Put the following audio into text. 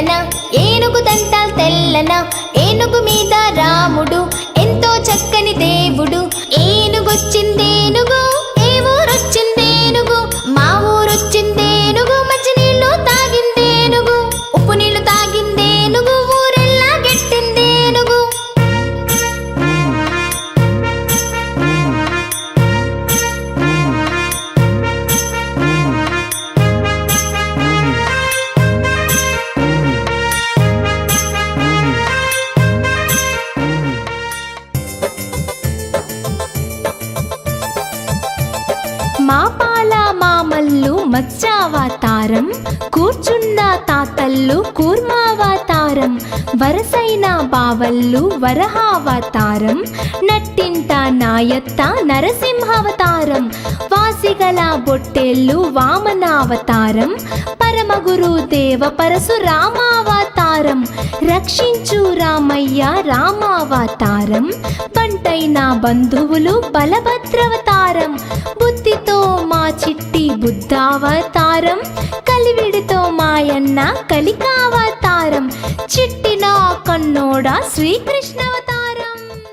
తెల్లన? ఏనుగు దంటాల్ తెల్లన? ఏనుగు మీద రాముడు మా మామల్లు మామల్లు మత్స్యావతారం కూర్చున్న తాతల్లు కూర్మావతారం వరసైన బావల్లు వరహావతారం నట్టింట నాయత్త నరసింహావతారం వాసిగల బొట్టెల్లు వామనావతారం పరమగురు దేవ పరశురామావతారం రక్షించు రామయ్య రామావతారం. పంటైన బంధువులు బలభద్రవతారం. బుద్ధితో మా చిట్టి బుద్ధావతారం. కలివిడితో మాయన్న కలికావతారం. చిట్టిన కన్నోడ శ్రీకృష్ణవతారం.